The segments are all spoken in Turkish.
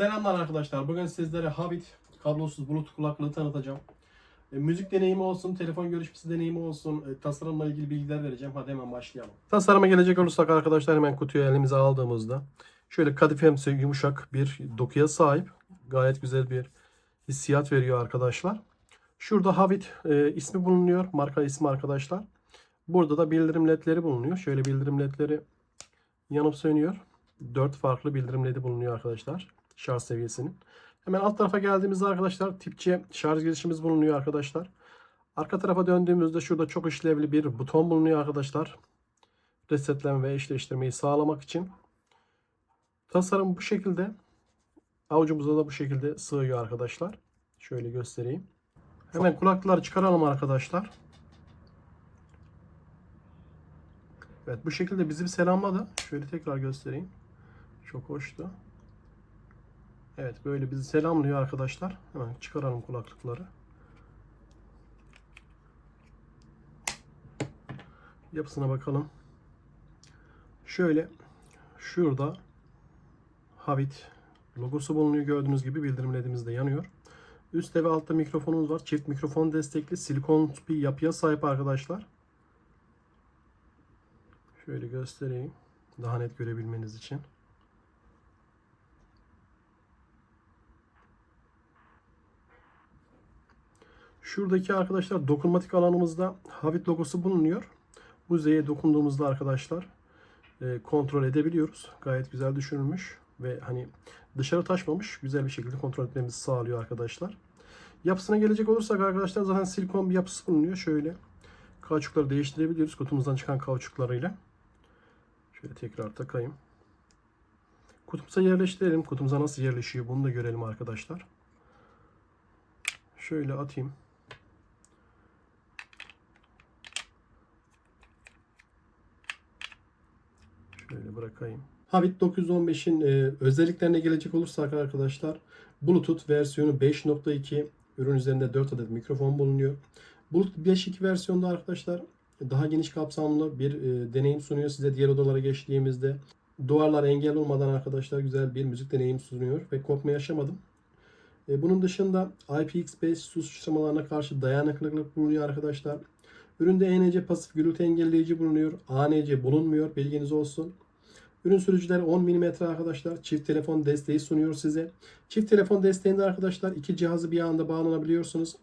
Selamlar arkadaşlar. Bugün sizlere Habit kablosuz Bluetooth kulaklığı tanıtacağım. E, müzik deneyimi olsun, telefon görüşmesi deneyimi olsun, e, tasarımla ilgili bilgiler vereceğim. Hadi hemen başlayalım. Tasarıma gelecek olursak arkadaşlar hemen kutuyu elimize aldığımızda şöyle kadifemsi yumuşak bir dokuya sahip. Gayet güzel bir hissiyat veriyor arkadaşlar. Şurada Habit e, ismi bulunuyor. Marka ismi arkadaşlar. Burada da bildirim ledleri bulunuyor. Şöyle bildirim ledleri yanıp sönüyor. 4 farklı bildirim ledi bulunuyor arkadaşlar. Şarj seviyesinin. Hemen alt tarafa geldiğimizde arkadaşlar tip C şarj girişimiz bulunuyor arkadaşlar. Arka tarafa döndüğümüzde şurada çok işlevli bir buton bulunuyor arkadaşlar. Resetleme ve eşleştirmeyi sağlamak için. Tasarım bu şekilde. Avucumuza da bu şekilde sığıyor arkadaşlar. Şöyle göstereyim. Hemen kulaklıkları çıkaralım arkadaşlar. Evet bu şekilde bizi bir selamladı. Şöyle tekrar göstereyim. Çok hoştu. Evet böyle bizi selamlıyor arkadaşlar. Hemen çıkaralım kulaklıkları. Yapısına bakalım. Şöyle şurada Habit logosu bulunuyor. Gördüğünüz gibi bildirim ledimiz de yanıyor. Üstte ve altta mikrofonumuz var. Çift mikrofon destekli silikon bir yapıya sahip arkadaşlar. Şöyle göstereyim. Daha net görebilmeniz için. Şuradaki arkadaşlar dokunmatik alanımızda Havit logosu bulunuyor. Bu Z'ye dokunduğumuzda arkadaşlar e, kontrol edebiliyoruz. Gayet güzel düşünülmüş ve hani dışarı taşmamış güzel bir şekilde kontrol etmemizi sağlıyor arkadaşlar. Yapısına gelecek olursak arkadaşlar zaten silikon bir yapısı bulunuyor. Şöyle kauçukları değiştirebiliyoruz kutumuzdan çıkan kauçuklarıyla. Şöyle tekrar takayım. Kutumuza yerleştirelim. Kutumuza nasıl yerleşiyor bunu da görelim arkadaşlar. Şöyle atayım. Şöyle bırakayım. Habit 915'in e, özelliklerine gelecek olursak arkadaşlar Bluetooth versiyonu 5.2 ürün üzerinde 4 adet mikrofon bulunuyor. Bluetooth 5.2 versiyonda arkadaşlar daha geniş kapsamlı bir e, deneyim sunuyor size diğer odalara geçtiğimizde. Duvarlar engel olmadan arkadaşlar güzel bir müzik deneyim sunuyor ve korkma yaşamadım. E, bunun dışında IPX5 su sıçramalarına karşı dayanıklılık bulunuyor arkadaşlar. Üründe ENC pasif gürültü engelleyici bulunuyor. ANC bulunmuyor bilginiz olsun. Ürün sürücüleri 10 mm arkadaşlar. Çift telefon desteği sunuyor size. Çift telefon desteğinde arkadaşlar iki cihazı bir anda bağlanabiliyorsunuz.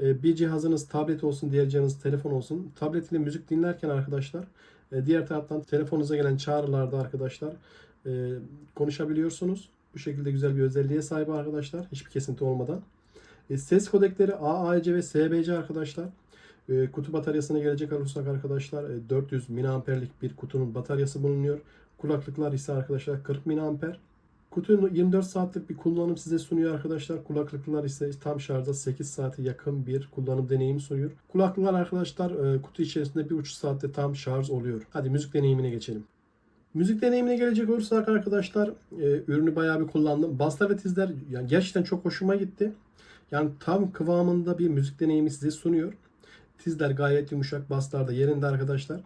Ee, Bir cihazınız tablet olsun, diğer cihazınız telefon olsun. Tablet ile müzik dinlerken arkadaşlar e, diğer taraftan telefonunuza gelen çağrılarda arkadaşlar e, konuşabiliyorsunuz. Bu şekilde güzel bir özelliğe sahip arkadaşlar. Hiçbir kesinti olmadan. E, Ses kodekleri AAC ve SBC arkadaşlar. Kutu bataryasına gelecek olursak arkadaşlar e, 400 mAh'lik bir kutunun bataryası bulunuyor. Kulaklıklar ise arkadaşlar 40 mAh. Kutu 24 saatlik bir kullanım size sunuyor arkadaşlar. Kulaklıklar ise tam şarjda 8 saate yakın bir kullanım deneyimi sunuyor. Kulaklıklar arkadaşlar e, kutu içerisinde 1,5 saatte tam şarj oluyor. Hadi müzik deneyimine geçelim. Müzik deneyimine gelecek olursak arkadaşlar e, ürünü bayağı bir kullandım. Baslar ve tizler yani gerçekten çok hoşuma gitti. Yani tam kıvamında bir müzik deneyimi size sunuyor. Tizler gayet yumuşak, baslar da yerinde arkadaşlar.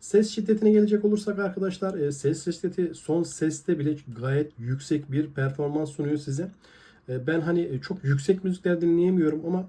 Ses şiddetine gelecek olursak arkadaşlar e, ses şiddeti son seste bile gayet yüksek bir performans sunuyor size. E, Ben hani e, çok yüksek müzikler dinleyemiyorum ama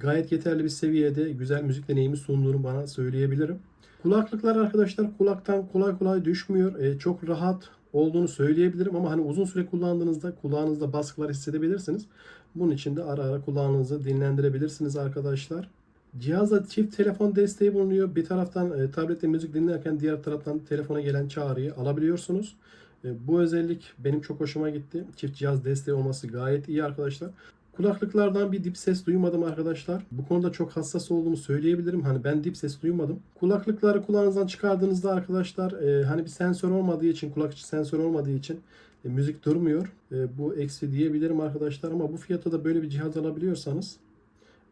gayet yeterli bir seviyede güzel müzik deneyimi sunduğunu bana söyleyebilirim. Kulaklıklar arkadaşlar kulaktan kolay kolay düşmüyor. Çok rahat olduğunu söyleyebilirim ama hani uzun süre kullandığınızda kulağınızda baskılar hissedebilirsiniz. Bunun için de ara ara kulağınızı dinlendirebilirsiniz arkadaşlar. Cihazda çift telefon desteği bulunuyor. Bir taraftan e, tablette müzik dinlerken diğer taraftan telefona gelen çağrıyı alabiliyorsunuz. E, bu özellik benim çok hoşuma gitti. Çift cihaz desteği olması gayet iyi arkadaşlar. Kulaklıklardan bir dip ses duymadım arkadaşlar. Bu konuda çok hassas olduğumu söyleyebilirim. Hani ben dip ses duymadım. Kulaklıkları kulağınızdan çıkardığınızda arkadaşlar e, hani bir sensör olmadığı için, kulak içi sensör olmadığı için e, müzik durmuyor. E, bu eksi diyebilirim arkadaşlar ama bu fiyata da böyle bir cihaz alabiliyorsanız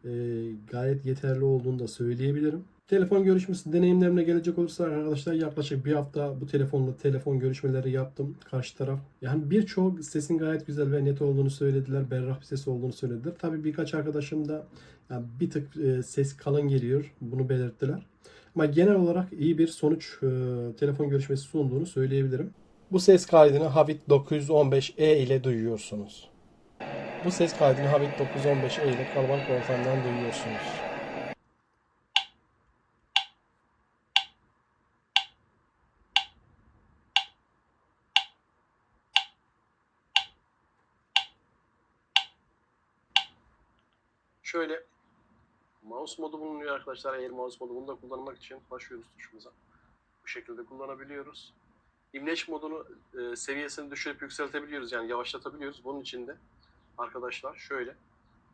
e, gayet yeterli olduğunu da söyleyebilirim. Telefon görüşmesi deneyimlerine gelecek olursa arkadaşlar yaklaşık bir hafta bu telefonla telefon görüşmeleri yaptım. Karşı taraf yani birçok sesin gayet güzel ve net olduğunu söylediler. Berrak bir ses olduğunu söylediler. Tabii birkaç arkadaşım da yani bir tık e, ses kalın geliyor. Bunu belirttiler. Ama genel olarak iyi bir sonuç e, telefon görüşmesi sunduğunu söyleyebilirim. Bu ses kaydını Havit 915E ile duyuyorsunuz. Bu ses kaydını Havit 915E ile kalabalık ortamdan duyuyorsunuz. Şöyle mouse modu bulunuyor arkadaşlar. Eğer mouse modu bunu da kullanmak için başlıyoruz tuşumuza. Bu şekilde kullanabiliyoruz. İmleç modunu e, seviyesini düşürüp yükseltebiliyoruz. Yani yavaşlatabiliyoruz. Bunun için de arkadaşlar şöyle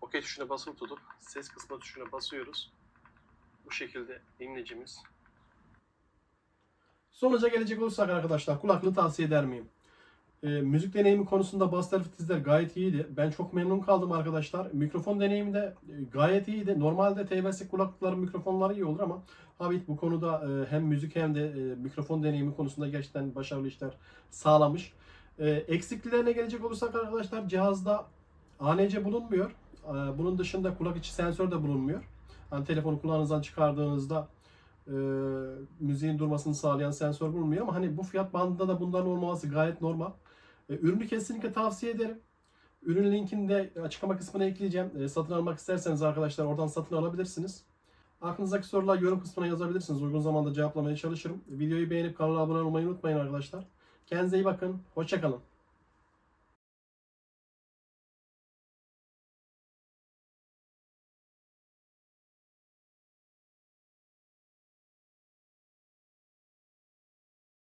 OK tuşuna basılı tutup ses kısma tuşuna basıyoruz. Bu şekilde imlecimiz. Sonuca gelecek olursak arkadaşlar kulaklığı tavsiye eder miyim? E, müzik deneyimi konusunda bas tizler gayet iyiydi. Ben çok memnun kaldım arkadaşlar. Mikrofon deneyimi de e, gayet iyiydi. Normalde TBS kulaklıkların mikrofonları iyi olur ama Havit bu konuda e, hem müzik hem de e, mikrofon deneyimi konusunda gerçekten başarılı işler sağlamış. E, eksikliklerine gelecek olursak arkadaşlar cihazda ANC bulunmuyor. E, bunun dışında kulak içi sensör de bulunmuyor. Hani telefonu kulağınızdan çıkardığınızda e, müziğin durmasını sağlayan sensör bulunmuyor ama hani bu fiyat bandında da bunların olmaması gayet normal. E, ürünü kesinlikle tavsiye ederim. Ürün linkini de açıklama kısmına ekleyeceğim. E, satın almak isterseniz arkadaşlar oradan satın alabilirsiniz. Aklınızdaki sorular yorum kısmına yazabilirsiniz. Uygun zamanda cevaplamaya çalışırım. Videoyu beğenip kanala abone olmayı unutmayın arkadaşlar. Kendinize iyi bakın. Hoşçakalın.